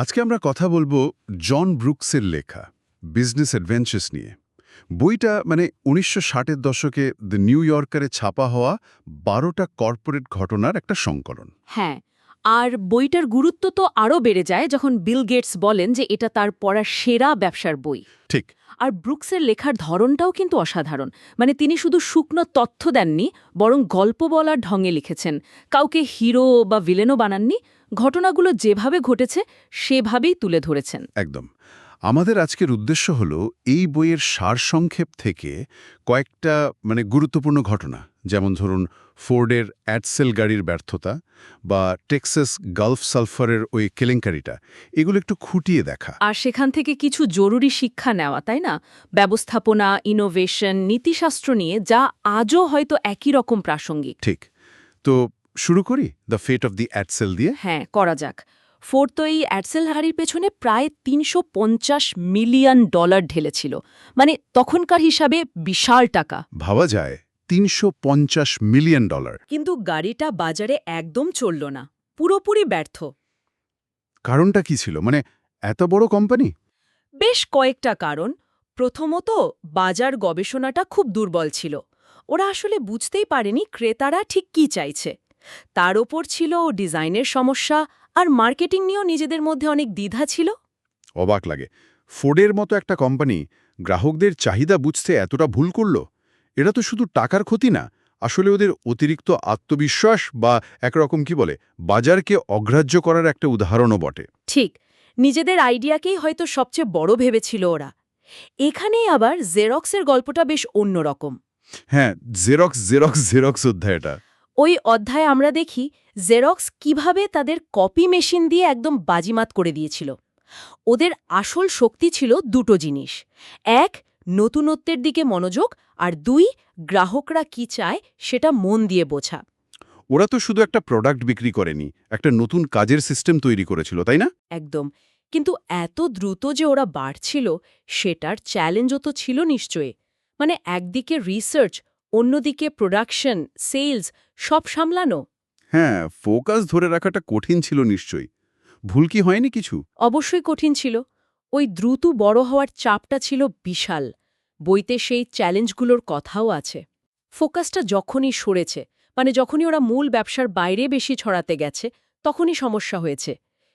আজকে আমরা কথা বলব জন ব্রুকসের লেখা বিজনেস অ্যাডভেঞ্চার্স নিয়ে। বইটা মানে উনিশশো ষাটের দশকে দ্য নিউ ইয়র্কারে ছাপা হওয়া বারোটা কর্পোরেট ঘটনার একটা সংকলন। হ্যাঁ আর বইটার গুরুত্ব তো আরও বেড়ে যায় যখন বিল গেটস বলেন যে এটা তার পড়া সেরা ব্যবসার বই। ঠিক। আর ব্রুকসের লেখার ধরনটাও কিন্তু অসাধারণ। মানে তিনি শুধু শুকনো তথ্য দেননি বরং গল্প বলার ঢঙে লিখেছেন। কাউকে হিরো বা ভিলেনও বানাননি ঘটনাগুলো যেভাবে ঘটেছে সেভাবেই তুলে ধরেছেন। একদম। আমাদের আজকের উদ্দেশ্য হলো এই বইয়ের সারসংক্ষেপ থেকে কয়েকটা মানে গুরুত্বপূর্ণ ঘটনা। যেমন ধরুন ফোর্ডের অ্যাডসেল গাড়ির ব্যর্থতা বা টেক্সাস গালফ সালফারের ওই কেলেঙ্কারিটা। এগুলো একটু খুঁটিয়ে দেখা। আর সেখান থেকে কিছু জরুরি শিক্ষা নেওয়া তাই না? ব্যবস্থাপনা ইনোভেশন নীতিশাস্ত্র নিয়ে যা আজও হয়তো একই রকম প্রাসঙ্গিক। ঠিক। তো শুরু করি? দ্য ফেট অফ দি অ্যাটসেল দিয়ে? হ্যাঁ করা যাক। ফোর্ড তো এই অ্যাডসেল হারির পেছনে প্রায় তিনশো পঞ্চাশ মিলিয়ন ডলার ঢেলেছিল। মানে তখনকার হিসাবে বিশাল টাকা। ভাবা যায় তিনশো পঞ্চাশ মিলিয়ন ডলার কিন্তু গাড়িটা বাজারে একদম চলল না। পুরোপুরি ব্যর্থ। কারণটা কি ছিল? মানে এত বড় কোম্পানি বেশ কয়েকটা কারণ। প্রথমত বাজার গবেষণাটা খুব দুর্বল ছিল। ওরা আসলে বুঝতেই পারেনি ক্রেতারা ঠিক কি চাইছে। তার ওপর ছিল ডিজাইনের সমস্যা আর মার্কেটিং নিয়েও নিজেদের মধ্যে অনেক দ্বিধা ছিল। অবাক লাগে। ফোর্ডের মতো একটা কোম্পানি গ্রাহকদের চাহিদা বুঝতে এতটা ভুল করল। এটা তো শুধু টাকার ক্ষতি না আসলে ওদের অতিরিক্ত আত্মবিশ্বাস বা একরকম কি বলে বাজারকে অগ্রাহ্য করার একটা উদাহরণও বটে। ঠিক নিজেদের আইডিয়াকেই হয়তো সবচেয়ে বড় ভেবেছিল ওরা। এখানেই আবার জেরক্সের গল্পটা বেশ অন্যরকম। হ্যাঁ জেরক্স জেরক্স জেরক্স অধ্যায়টা। ওই অধ্যায়ে আমরা দেখি জেরক্স কীভাবে তাদের কপি মেশিন দিয়ে একদম বাজিমাত করে দিয়েছিল। ওদের আসল শক্তি ছিল দুটো জিনিস। এক নতুনত্বের দিকে মনোযোগ আর দুই গ্রাহকরা কি চায় সেটা মন দিয়ে বোঝা। ওরা তো শুধু একটা প্রোডাক্ট বিক্রি করেনি একটা নতুন কাজের সিস্টেম তৈরি করেছিল তাই না? একদম। কিন্তু এত দ্রুত যে ওরা বাড়ছিল সেটার চ্যালেঞ্জও তো ছিল নিশ্চয়ই। মানে একদিকে রিসার্চ অন্যদিকে প্রোডাকশন সেলস সব সামলানো? হ্যাঁ ফোকাস ধরে রাখাটা কঠিন ছিল নিশ্চয়ই। ভুল কি হয়নি কিছু? অবশ্যই কঠিন ছিল। ওই দ্রুত বড় হওয়ার চাপটা ছিল বিশাল। বইতে সেই চ্যালেঞ্জগুলোর কথাও আছে। ফোকাসটা যখনই সরেছে মানে যখনই ওরা মূল ব্যবসার বাইরে বেশি ছড়াতে গেছে তখনই সমস্যা হয়েছে।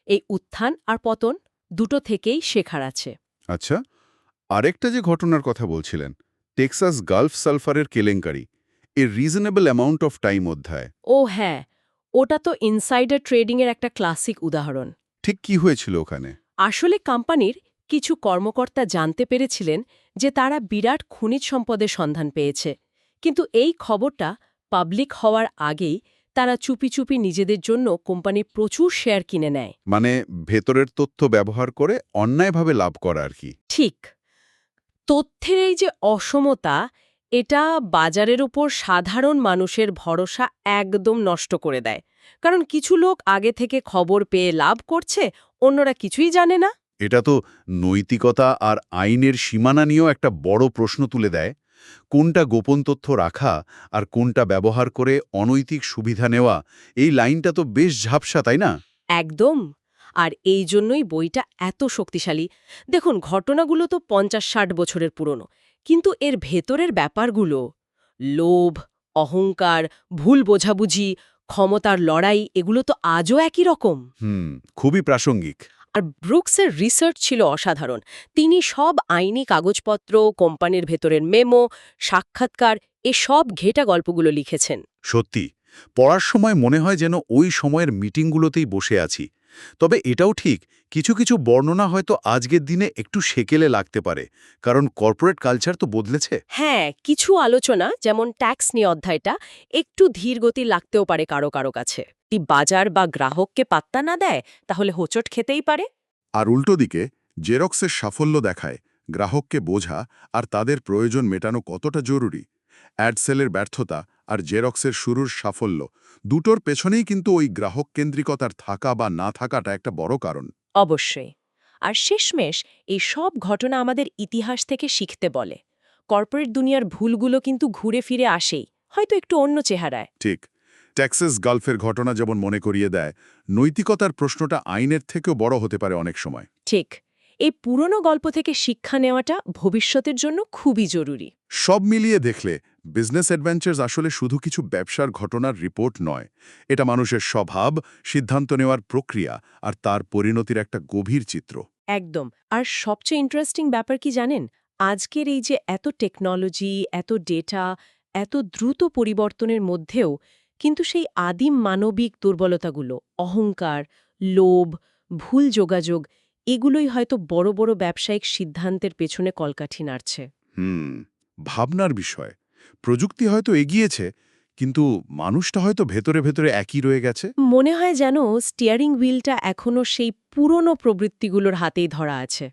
এই উত্থান আর পতন দুটো থেকেই শেখার আছে। আচ্ছা আরেকটা যে ঘটনার কথা বলছিলেন টেক্সাস গালফ সালফারের কেলেঙ্কারি। এর রিজনেবল অ্যামাউন্ট অফ টাইম অধ্যায়। ও হ্যাঁ ওটা তো ইনসাইডার ট্রেডিংয়ের একটা ক্লাসিক উদাহরণ। ঠিক কি হয়েছিল ওখানে? আসলে কোম্পানির কিছু কর্মকর্তা জানতে পেরেছিলেন যে তারা বিরাট খনিজ সম্পদের সন্ধান পেয়েছে। কিন্তু এই খবরটা পাবলিক হওয়ার আগেই তারা চুপি চুপি নিজেদের জন্য কোম্পানির প্রচুর শেয়ার কিনে নেয়। মানে ভেতরের তথ্য ব্যবহার করে অন্যায়ভাবে লাভ করা আর কি। ঠিক। তথ্যের এই যে অসমতা এটা বাজারের উপর সাধারণ মানুষের ভরসা একদম নষ্ট করে দেয়। কারণ কিছু লোক আগে থেকে খবর পেয়ে লাভ করছে অন্যরা কিছুই জানে না। এটা তো নৈতিকতা আর আইনের সীমানা নিয়েও একটা বড় প্রশ্ন তুলে দেয়। কোনটা গোপন তথ্য রাখা আর কোনটা ব্যবহার করে অনৈতিক সুবিধা নেওয়া এই লাইনটা তো বেশ ঝাপসা তাই না? একদম। আর এই জন্যই বইটা এত শক্তিশালী। দেখুন ঘটনাগুলো তো পঞ্চাশ ষাট বছরের পুরনো কিন্তু এর ভেতরের ব্যাপারগুলো লোভ অহংকার ভুল বোঝাবুঝি ক্ষমতার লড়াই এগুলো তো আজও একই রকম। হুম খুবই প্রাসঙ্গিক। আর ব্রুকসের রিসার্চ ছিল অসাধারণ। তিনি সব আইনি কাগজপত্র কোম্পানির ভেতরের মেমো সাক্ষাৎকার এ সব ঘেটা গল্পগুলো লিখেছেন। সত্যি পড়ার সময় মনে হয় যেন ওই সময়ের মিটিংগুলোতেই বসে আছি। তবে এটাও ঠিক কিছু কিছু বর্ণনা হয়তো আজকের দিনে একটু সেকেলে লাগতে পারে কারণ কর্পোরেট কালচার তো বদলেছে। হ্যাঁ কিছু আলোচনা যেমন ট্যাক্স নিয়ে অধ্যায়টা একটু ধীর গতি লাগতেও পারে কারও কারও কাছে। বাজার বা গ্রাহককে পাত্তা না দেয় তাহলে হোঁচট খেতেই পারে। আর উল্টো দিকে জেরক্সের সাফল্য দেখায় গ্রাহককে বোঝা আর তাদের প্রয়োজন মেটানো কতটা জরুরি। অ্যাডসেলের ব্যর্থতা আর জেরক্সের শুরুর সাফল্য। দুটোর পেছনেই কিন্তু ওই গ্রাহক কেন্দ্রিকতার থাকা বা না থাকাটা একটা বড় কারণ। অবশ্যই। আর শেষমেশ এই সব ঘটনা আমাদের ইতিহাস থেকে শিখতে বলে। কর্পোরেট দুনিয়ার ভুলগুলো কিন্তু ঘুরে ফিরে আসেই হয়তো একটু অন্য চেহারায়। ঠিক। ট্যাক্সাস গালফের ঘটনা যেমন মনে করিয়ে দেয় নৈতিকতার প্রশ্নটা আইনের থেকেও বড় হতে পারে অনেক সময়। ঠিক। এই পুরনো গল্প থেকে শিক্ষা নেওয়াটা ভবিষ্যতের জন্য খুবই জরুরি। সব মিলিয়ে দেখলে বিজনেস অ্যাডভেঞ্চার্স আসলে শুধু কিছু ব্যবসার ঘটনার রিপোর্ট নয়। এটা মানুষের স্বভাব সিদ্ধান্ত নেওয়ার প্রক্রিয়া আর তার পরিণতির একটা গভীর চিত্র। একদম। আর সবচেয়ে ইন্টারেস্টিং ব্যাপার কি জানেন? আজকের এই যে এত টেকনোলজি এত ডেটা এত দ্রুত পরিবর্তনের মধ্যেও কিন্তু সেই আদিম মানবিক দুর্বলতাগুলো অহংকার লোভ ভুল যোগাযোগ এগুলোই হয়তো বড় বড় ব্যবসায়িক সিদ্ধান্তের পেছনে কলকাঠি নাড়ছে। হুম ভাবনার বিষয়। প্রযুক্তি হয়তো এগিয়েছে, কিন্তু মানুষটা হয়তো ভেতরে ভেতরে একই রয়ে গেছে। মনে হয় যেন স্টিয়ারিং হুইলটা এখনও সেই পুরনো প্রবৃত্তিগুলোর হাতেই ধরা আছে।